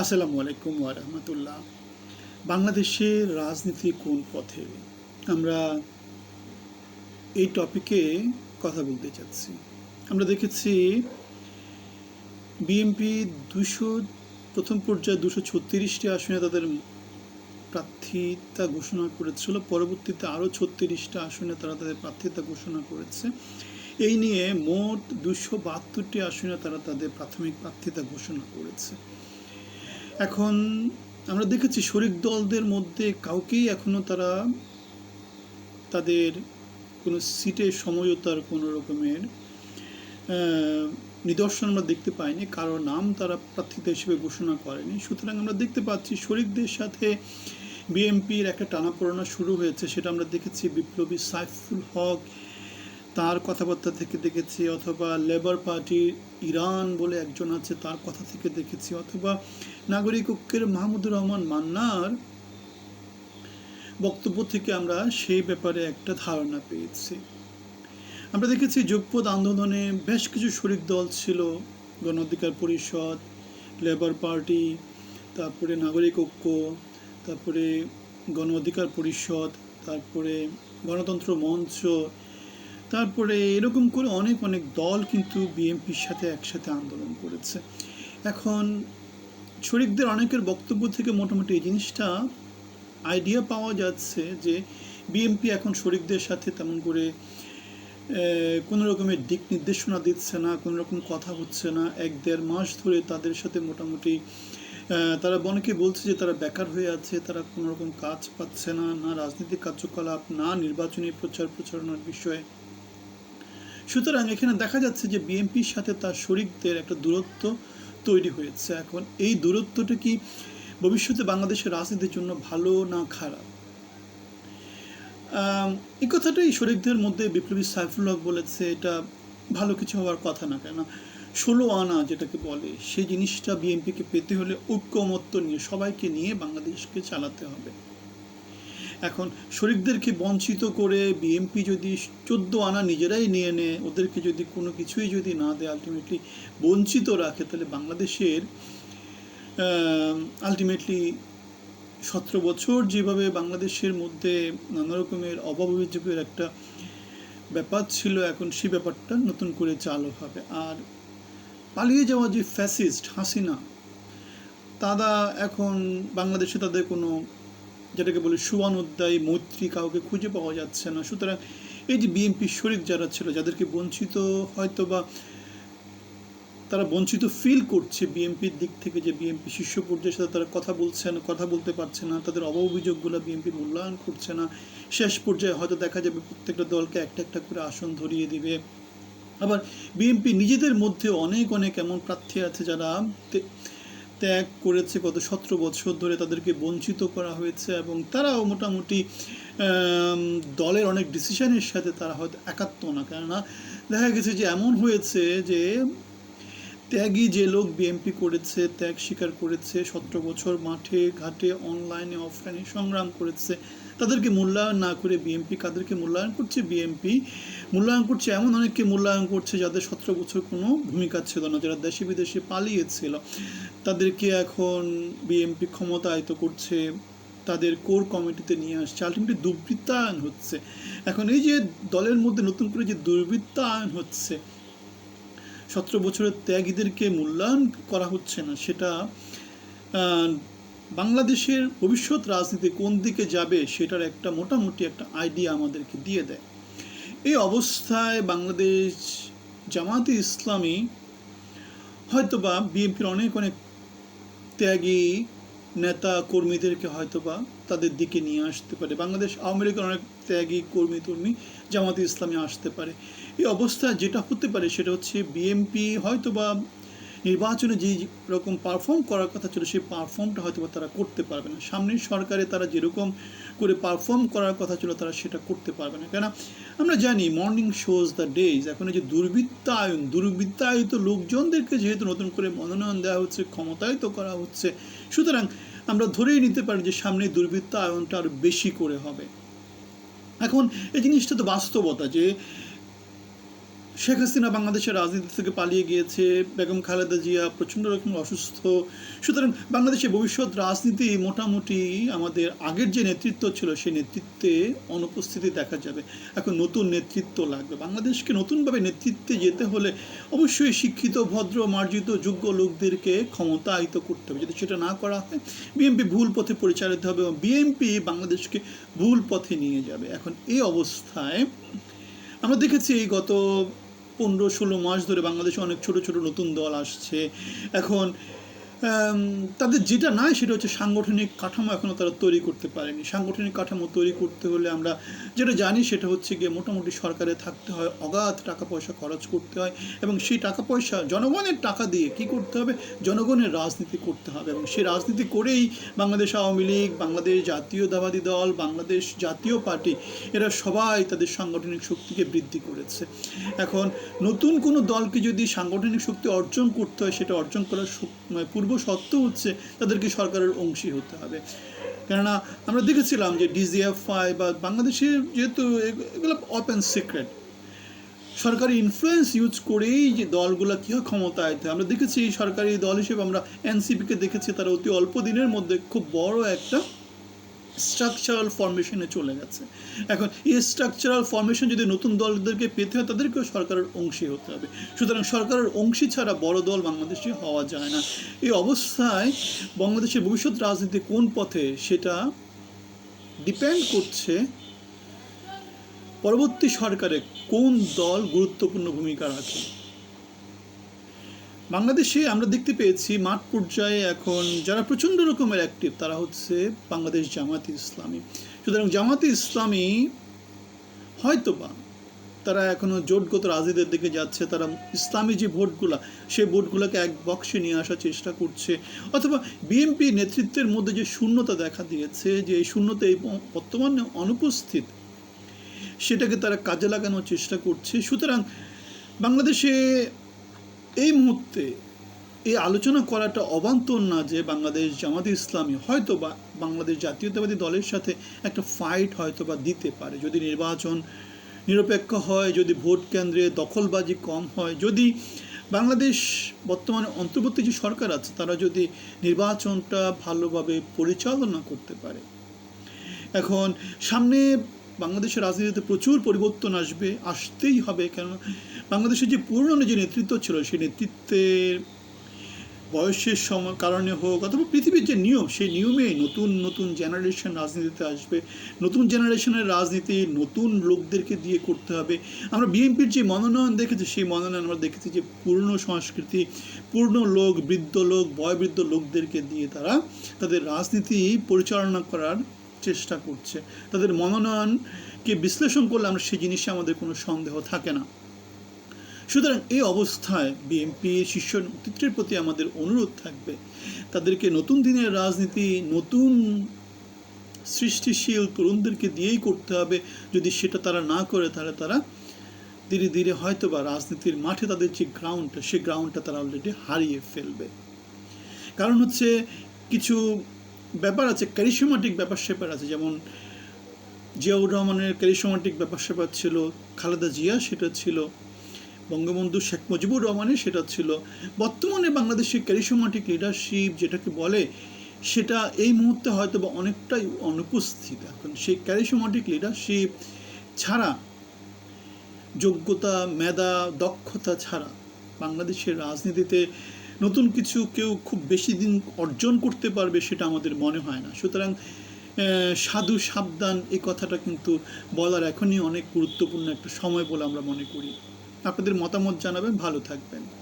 আসসালামু আলাইকুম রাহমাতুল্লাহ। বাংলাদেশের রাজনীতি কোন পথে? আমরা এই টপিকে কথা বলতে চাচ্ছি। আমরা দেখেছি বিএনপি দুশো, প্রথম পর্যায়ে দুশো ছত্রিশটি আসনে তাদের প্রার্থিতা ঘোষণা করেছিল। পরবর্তীতে আরও ছত্রিশটা আসনে তারা তাদের প্রার্থিতা ঘোষণা করেছে। এই নিয়ে মোট দুশো বাহাত্তরটি আসনে তারা তাদের প্রাথমিক প্রার্থিতা ঘোষণা করেছে। এখন আমরা দেখেছি শরিক দলদের মধ্যে কাউকেই এখনও তারা তাদের কোনো সিটে সমঝোতার কোনো রকমের নিদর্শন আমরা দেখতে পাইনি, কারও নাম তারা প্রার্থিতা হিসেবে ঘোষণা করেনি। সুতরাং আমরা দেখতে পাচ্ছি শরিকদের সাথে বিএনপির একটা টানাপোড়েনা শুরু হয়েছে, সেটা আমরা দেখেছি বিপ্লবী সাইফুল হক তার কথাবার্তা থেকে দেখেছি, অথবা লেবার পার্টি ইরান বলে একজন আছে তার কথা থেকে দেখেছি, অথবা নাগরিক ঐক্যের মাহমুদুর রহমান মান্নার বক্তব্য থেকে আমরা সেই ব্যাপারে একটা ধারণা পেয়েছি। আমরা দেখেছি যোগপদ আন্দোলনে বেশ কিছু শরিক দল ছিল গণ অধিকার পরিষদ লেবার পার্টি তারপরে নাগরিক ঐক্য, তারপরে গণ অধিকার পরিষদ, তারপরে গণতন্ত্র মঞ্চ তারপরে এরকম করে অনেক অনেক দল কিন্তু বিএনপির সাথে একসাথে আন্দোলন করেছে। এখন শরিকদের অনেকের বক্তব্য থেকে মোটামুটি এই জিনিসটা আইডিয়া পাওয়া যাচ্ছে যে বিএনপি এখন শরিকদের সাথে তেমন করে কোনো রকমের দিক নির্দেশনা দিচ্ছে না, কোনো রকম কথা হচ্ছে না। এক দেড় মাস ধরে তাদের সাথে মোটামুটি তারা অনেকে বলছে যে তারা বেকার হয়ে আছে, তারা কোনো রকম কাজ পাচ্ছে না না রাজনৈতিক কার্যকলাপ, না নির্বাচনী প্রচার প্রচারণার বিষয়ে সুতরাং এখানে দেখা যাচ্ছে যে বিএনপির সাথে তার শরিকদের একটা দূরত্ব তৈরি হয়েছে। এখন এই দূরত্বটা কি ভবিষ্যতে বাংলাদেশের রাজনীতির জন্য ভালো না খারাপ? এই কথাটাই শরিকদের মধ্যে বিপ্লবী সাইফুল হক বলেছে, এটা ভালো কিছু হওয়ার কথা না কেন? ষোলো আনা যেটাকে বলে, সেই জিনিসটা বিএনপিকে পেতে হলে ঐক্যমত্য নিয়ে, সবাইকে নিয়ে বাংলাদেশকে চালাতে হবে। এখন শরিকদেরকে বঞ্চিত করে বিএনপি যদি চোদ্দ আনা নিজেরাই নিয়ে নেয়, ওদেরকে যদি কোনো কিছুই যদি না দেয় আলটিমেটলি বঞ্চিত রাখে, তাহলে বাংলাদেশের আলটিমেটলি সতেরো বছর যেভাবে বাংলাদেশের মধ্যে নানা রকমের অভাব অভিযোগের একটা ব্যাপার ছিল, এখন সে ব্যাপারটা নতুন করে চালু হবে। আর পালিয়ে যাওয়া যে ফ্যাসিস্ট হাসিনা, তারা এখন বাংলাদেশে তাদের কোনো যেটাকে বলে সুবান অধ্যায়, মৈত্রী কাউকে খুঁজে পাওয়া যাচ্ছে না। সুতরাং এই যে বিএনপি শরিক যারা ছিল, যাদেরকে বঞ্চিত হয়তো বা তারা বঞ্চিত ফিল করছে বিএনপির দিক থেকে যে বিএনপি শীর্ষ পর্যায়ের সাথে তারা কথা বলছে না কথা বলতে পারছে না, তাদের অভাব অভিযোগগুলো বিএনপি মূল্যায়ন করছে না। শেষ পর্যায়ে হয়তো দেখা যাবে প্রত্যেকটা দলকে একটা একটা করে আসন ধরিয়ে দিবে। আবার বিএনপি নিজেদের মধ্যে অনেক অনেক এমন প্রার্থী আছে যারা ত্যাগ করেছে, গত সতেরো বছর ধরে তাদেরকে বঞ্চিত করা হয়েছে এবং তারাও মোটামুটি দলের অনেক ডিসিশনের সাথে তারা হয়তো একাত্ম না। কেননা দেখা গেছে যে এমন হয়েছে যে ত্যাগই যে লোক বিএমপি করেছে, ত্যাগ স্বীকার করেছে, সতেরো বছর মাঠে, ঘাটে অনলাইনে অফলাইনে সংগ্রাম করেছে তাদেরকে মূল্যায়ন না করে বিএমপি কাদেরকে মূল্যায়ন করছে বিএমপি মূল্যায়ন করছে এমন অনেককে মূল্যায়ন করছে যাদের সতেরো বছর কোনো ভূমিকা ছিল না, যারা দেশে বিদেশে পালিয়েছিল। তাদেরকে এখন বিএমপি ক্ষমতায়িত করছে, তাদের কোর কমিটিতে নিয়ে আসছে আলটিমেটলি দুর্বৃত্তায়ন হচ্ছে। এখন এই যে দলের মধ্যে নতুন করে যে দুর্বৃত্তায়ন হচ্ছে, সতেরো বছরের ত্যাগীদেরকে মূল্যায়ন করা হচ্ছে না, সেটা বাংলাদেশের ভবিষ্যৎ রাজনীতি কোন দিকে যাবে সেটার একটা মোটামুটি একটা আইডিয়া আমাদেরকে দিয়ে দেয়। এই অবস্থায় বাংলাদেশ জামাতে ইসলামী হয়তোবা বিএনপির অনেক অনেক ত্যাগী নেতা কর্মীদেরকে হয়তোবা তাদের দিকে নিয়ে আসতে পারে। বাংলাদেশ আওয়ামী লীগের অনেক ত্যাগী কর্মী কর্মী জামাতে ইসলামী আসতে পারে। এই অবস্থায় যেটা হতে পারে সেটা হচ্ছে বিএনপি হয়তোবা নির্বাচনে যে রকম পারফর্ম করার কথা ছিল, সেই পারফর্মটা হয়তো তারা করতে পারবে না। সামনের সরকারে তারা যেরকম করে পারফর্ম করার কথা ছিল, তারা সেটা করতে পারবে না। কেন আমরা জানি মর্নিং শোজ দ্য ডেজ এখন যে দুর্বৃত্তায়ন, দুর্বৃত্তায়িত লোকজনদেরকে যেহেতু নতুন করে মনোনয়ন দেওয়া হচ্ছে, ক্ষমতায়িত করা হচ্ছে, সুতরাং আমরা ধরেই নিতে পারি যে সামনে দুর্বৃত্তায়নটা আরও বেশি করে হবে। এখন এই জিনিসটা তো বাস্তবতা যে শেখ হাসিনা বাংলাদেশের রাজনীতি থেকে পালিয়ে গিয়েছে। বেগম খালেদা জিয়া প্রচণ্ড রকম অসুস্থ। সুতরাং বাংলাদেশের ভবিষ্যৎ রাজনীতি মোটামুটি আমাদের আগের যে নেতৃত্ব ছিল সেই নেতৃত্বে অনুপস্থিতি দেখা যাবে। এখন নতুন নেতৃত্ব লাগবে। বাংলাদেশকে নতুনভাবে নেতৃত্বে যেতে হলে অবশ্যই শিক্ষিত, ভদ্র, মার্জিত, যোগ্য লোকদেরকে ক্ষমতায়িত করতে হবে। যদি সেটা না করা হয় বিএনপি ভুল পথে পরিচালিত হবে এবং বিএনপি বাংলাদেশকে ভুল পথে নিয়ে যাবে। এখন এই অবস্থায় আমরা দেখেছি গত পনেরো ষোলো মাস ধরে বাংলাদেশে অনেক ছোট ছোট নতুন দল আসছে। এখন তাদের যেটা নাই সেটা হচ্ছে সাংগঠনিক কাঠামো এখনও তারা তৈরি করতে পারেনি। সাংগঠনিক কাঠামো তৈরি করতে হলে আমরা যেটা জানি সেটা হচ্ছে গিয়ে মোটামুটি সরকারে থাকতে হয়, অগাধ টাকা পয়সা খরচ করতে হয় এবং সেই টাকা পয়সা জনগণের টাকা দিয়ে কি করতে হবে? জনগণের রাজনীতি করতে হবে এবং সেই রাজনীতি করেই বাংলাদেশ আওয়ামী লীগ, বাংলাদেশ জাতীয় জাতীয়তাবাদী দল, বাংলাদেশ জাতীয় পার্টি এরা সবাই তাদের সাংগঠনিক শক্তিকে বৃদ্ধি করেছে। এখন নতুন কোনো দলকে যদি সাংগঠনিক শক্তি অর্জন করতে হয়, সেটা অর্জন করার মানে পূর্ব শর্ত হচ্ছে তাদেরকে সরকারের অংশী হতে হবে কেননা আমরা দেখেছিলাম যে ডিজিএফআই বা বাংলাদেশে যেহেতু এগ- এগুলো ওপেন সিক্রেট সরকারি ইনফ্লুয়েন্স ইউজ করেই যে দলগুলো কী হয় ক্ষমতায়। আমরা দেখেছি সরকারি দল হিসেবে আমরা এনসিপিকে দেখেছি, তারা অতি অল্প দিনের মধ্যে খুব বড় একটা স্ট্রাকচারাল ফরমেশনে চলে গেছে। এখন এই স্ট্রাকচারাল ফরমেশন যদি নতুন দলদেরকে পেতে হয়, তাদেরকেও সরকারের অংশী হতে হবে। সুতরাং সরকারের অংশী ছাড়া বড় দল বাংলাদেশে হওয়া যায় না। এই অবস্থায় বাংলাদেশের ভবিষ্যৎ রাজনীতি কোন পথে সেটা ডিপেন্ড করছে পরবর্তী সরকারে কোন দল গুরুত্বপূর্ণ ভূমিকা রাখে। বাংলাদেশে আমরা দেখতে পেয়েছি মাঠ পর্যায়ে এখন যারা প্রচণ্ড রকমের অ্যাক্টিভ তারা হচ্ছে বাংলাদেশ জামাতে ইসলামী। সুতরাং জামাতে ইসলামী হয়তোবা তারা এখনও জোটগত রাজনীতির দিকে যাচ্ছে, তারা ইসলামী যে ভোটগুলা, সেই ভোটগুলোকে এক বক্সে নিয়ে আসার চেষ্টা করছে। অথবা বিএনপি নেতৃত্বের মধ্যে যে শূন্যতা দেখা দিয়েছে, যে এই শূন্যতা এই বর্তমানে অনুপস্থিত, সেটাকে তারা কাজে লাগানোর চেষ্টা করছে। সুতরাং বাংলাদেশে এই মুহূর্তে এই আলোচনা করাটা অবান্তর না যে বাংলাদেশ জামাতে ইসলামী হয়তো বা বাংলাদেশ জাতীয়তাবাদী দলের সাথে একটা ফাইট হয়তো বা দিতে পারে। যদি নির্বাচন নিরপেক্ষ হয়, যদি ভোট কেন্দ্রে দখলবাজি কম হয়, যদি বাংলাদেশ বর্তমানে অন্তর্বর্তী যে সরকার আছে, তারা যদি নির্বাচনটা ভালোভাবে পরিচালনা করতে পারে। এখন সামনে বাংলাদেশের রাজনীতিতে প্রচুর পরিবর্তন আসবে, আসতেই হবে, কেন বাংলাদেশের যে পুরনো যে নেতৃত্ব ছিল, সেই নেতৃত্বের বয়সের সময় কারণে হোক অথবা পৃথিবীর যে নিয়ম, সেই নিয়মে নতুন নতুন জেনারেশন রাজনীতিতে আসবে। নতুন জেনারেশনের রাজনীতি নতুন লোকদেরকে দিয়ে করতে হবে। আমরা বিএনপির যে মনোনয়ন দেখেছি, সেই মনোনয়ন আমরা দেখেছি যে পুরনো সংস্কৃতি পূর্ণ লোক, বৃদ্ধ লোক, বয়বৃদ্ধ লোকদেরকে দিয়ে তারা তাদের রাজনীতি পরিচালনা করার চেষ্টা করছে। তাদের মনোনয়নকে বিশ্লেষণ করলে আমরা সেই জিনিসে আমাদের কোনো সন্দেহ থাকে না। সুতরাং এই অবস্থায় বিএনপি শীর্ষ নেতৃত্বের প্রতি আমাদের অনুরোধ থাকবে, তাদেরকে নতুন দিনের রাজনীতি, নতুন সৃষ্টিশীল তরুণদেরকে দিয়েই করতে হবে। যদি সেটা তারা না করে, তাহলে তারা ধীরে ধীরে হয়তো বা রাজনীতির মাঠে তাদের যে গ্রাউন্ডটা সেই গ্রাউন্ডটা তারা অলরেডি হারিয়ে ফেলবে। কারণ হচ্ছে কিছু ব্যাপার আছে ক্যারিসোমাটিক ব্যাপার স্যাপার আছে। যেমন জিয়াউর রহমানের ক্যারিসোমাটিক ব্যাপার স্যাপার ছিল, খালেদা জিয়া সেটা ছিল, বঙ্গবন্ধু শেখ মুজিবুর রহমানের সেটা ছিল। বর্তমানে বাংলাদেশের ক্যারিসোমাটিক লিডারশিপ যেটাকে বলে, সেটা এই মুহূর্তে হয়তো বা অনেকটাই অনুপস্থিত। এখন সেই ক্যারিসোমাটিক লিডারশিপ ছাড়া, যোগ্যতা, মেধা, দক্ষতা ছাড়া বাংলাদেশের রাজনীতিতে নতুন কিছু কেউ খুব বেশি দিন অর্জন করতে পারবে সেটা আমাদের মনে হয় না। সুতরাং সাধু সাবধান এই কথাটা কিন্তু বলার এখনই অনেক গুরুত্বপূর্ণ একটা সময় বলে আমরা মনে করি। আপনাদের মতামত জানাবেন, ভালো থাকবেন।